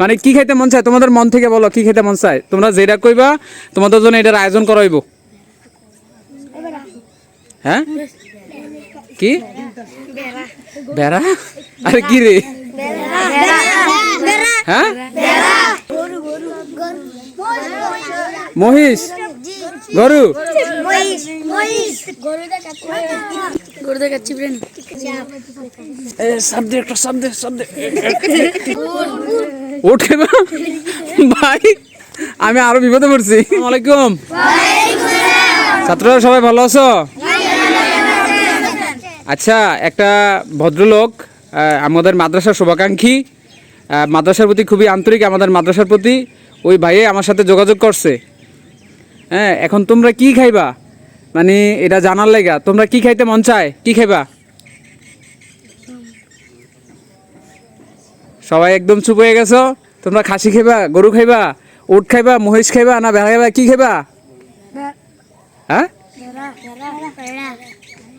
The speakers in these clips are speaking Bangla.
মানে কি খাইতে মন চায়? তোমাদের মন থেকে বলো, কি খাইতে মন চায়? তোমরা যেটা কইবা, তোমাদের জন্য এটার আয়োজন করা হইব হ্যাঁ? কি? বেড়া? আরে কি রে? হ্যাঁ? মহিষ? গরু? ভাই আমি আরও বিপদে পড়ছি ওয়ালাইকুম ছাত্ররা সবাই ভালো আছো আচ্ছা একটা ভদ্রলোক আমাদের মাদ্রাসার শুভাকাঙ্ক্ষী মাদ্রাসার প্রতি খুবই আন্তরিক আমাদের মাদ্রাসার প্রতি ওই ভাইয়ে আমার সাথে যোগাযোগ করছে হ্যাঁ এখন তোমরা কি খাইবা মানে এটা জানার লেগা। তোমরা কি খাইতে মন চায়? কি খাইবা? সবাই একদম চুপ হয়ে গেছো? তোমরা খাসি খাইবা, গরু খাইবা, উট খাইবা, মহিষ খাইবা না ভেড়া খাইবা? কি খাইবা? হ্যাঁ?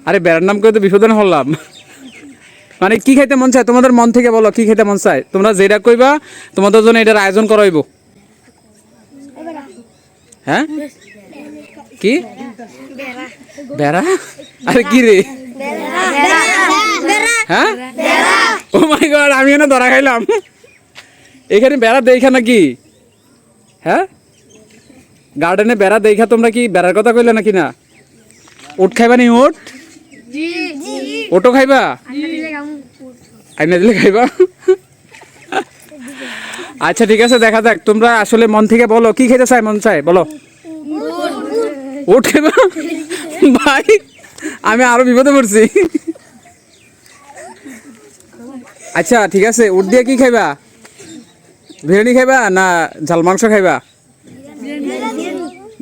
আরে বেড়ার নাম করে তো বিপদন হলাম। মানে কি খাইতে মন চায়? তোমাদের মন থেকে বলো, কি খাইতে মন চায়? তোমরা যেটা কইবা, তোমাদের জন্য এটার আয়োজন করা হইব। হ্যাঁ? কি? বেড়া। আরে কি রে? হ্যাঁ? ও মাই গড আমি না ধরা খাইলাম। এখানে বেড়া দেখা নাকি? হ্যাঁ? গার্ডেনে বেড়া দেখা তোমরা কি বেড়ার কথা কইলে নাকি না? উট খাইবা নি উট? ওটো খাইবা? আইনা দিলে খাইবা? আচ্ছা ঠিক আছে, দেখা যাক। তোমরা আসলে মন থেকে বলো, কি খেতে চাই মন চাই বলো। খাইবা ভাই, আমি আরও বিপদে পড়ছি। আচ্ছা ঠিক আছে, উট দিয়ে কি খাইবা? বিরিয়ানি খাইবা না ঝাল মাংস খাইবা?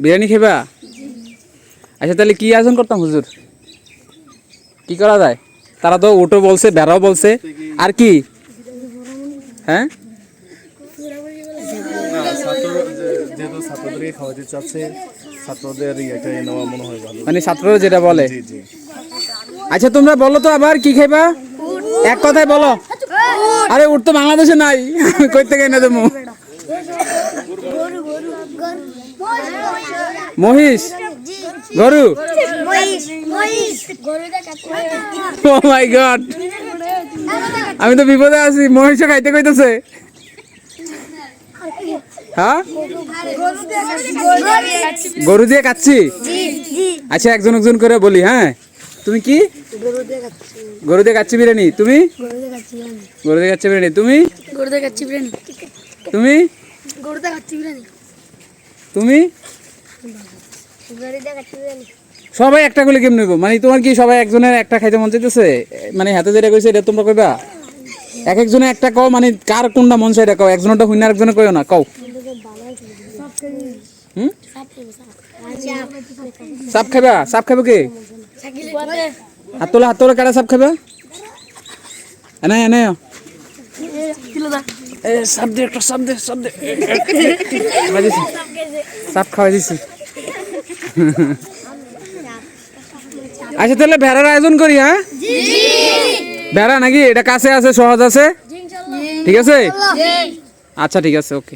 বিরিয়ানি খাইবা? আচ্ছা তাহলে কি আয়োজন করতাম হুজুর? কি করা যায়? তারা তো উটো বলছে, বেড়াও বলছে। আর কি? হ্যাঁ? যেহেতু ছাত্রদেরকে খাওয়াতে চাচ্ছে ছাত্রদের এটা নেওয়া মনে হয় ভালো। মানে ছাত্ররা যেটা বলে? আচ্ছা তোমরা বলো তো আবার কি খাইবা? এক কথায় বলো। আরে উঠ তো বাংলাদেশে নাই। আমি কই থেকে এনে দেবো। মহিষ? গরু? ও মাই গড আমি তো বিপদে আছি। মহিষ খাইতে কইতেছে। হ্যাঁ? গরু দিয়ে কাচ্ছি? আচ্ছা একজন একজন করে বলি হ্যাঁ? তুমি কি? গরু দিয়ে কাচ্ছি বিরিয়ানি। তুমি? গরু দিয়ে কাচ্ছি বিরিয়ানি। তুমি? গরু দেখাচ্ছি বিরিয়ানি। তুমি? গরু দেখাচ্ছি বিরিয়ানি। তুমি? সবাই একটা করে কেমন নেব। মানে তোমার কি সবাই একজনের একটা খাইতে মন চাইতেছে? মানে হাতে যেটা কইছে এটা তোমরা কইবা? এক একজনে একটা কও মানে কার কোনটা মন চাই এটা কও? একজনটা হইনা একজনে কইও না কও। হুম সাপ খাইবা? সাপ খাইবা কে? হাত তোলা হাত তোলা কারা সাপ খাইবা? এনে এনে এ সাপ দে একটা সাপ দে সাপ দে। সাপ খাওয়াই দিছি। আচ্ছা তাহলে ভেড়ার আয়োজন করি হ্যাঁ? ভেড়া নাকি? এটা কাছে আছে সহজ আছে? ঠিক আছে? আচ্ছা ঠিক আছে ওকে।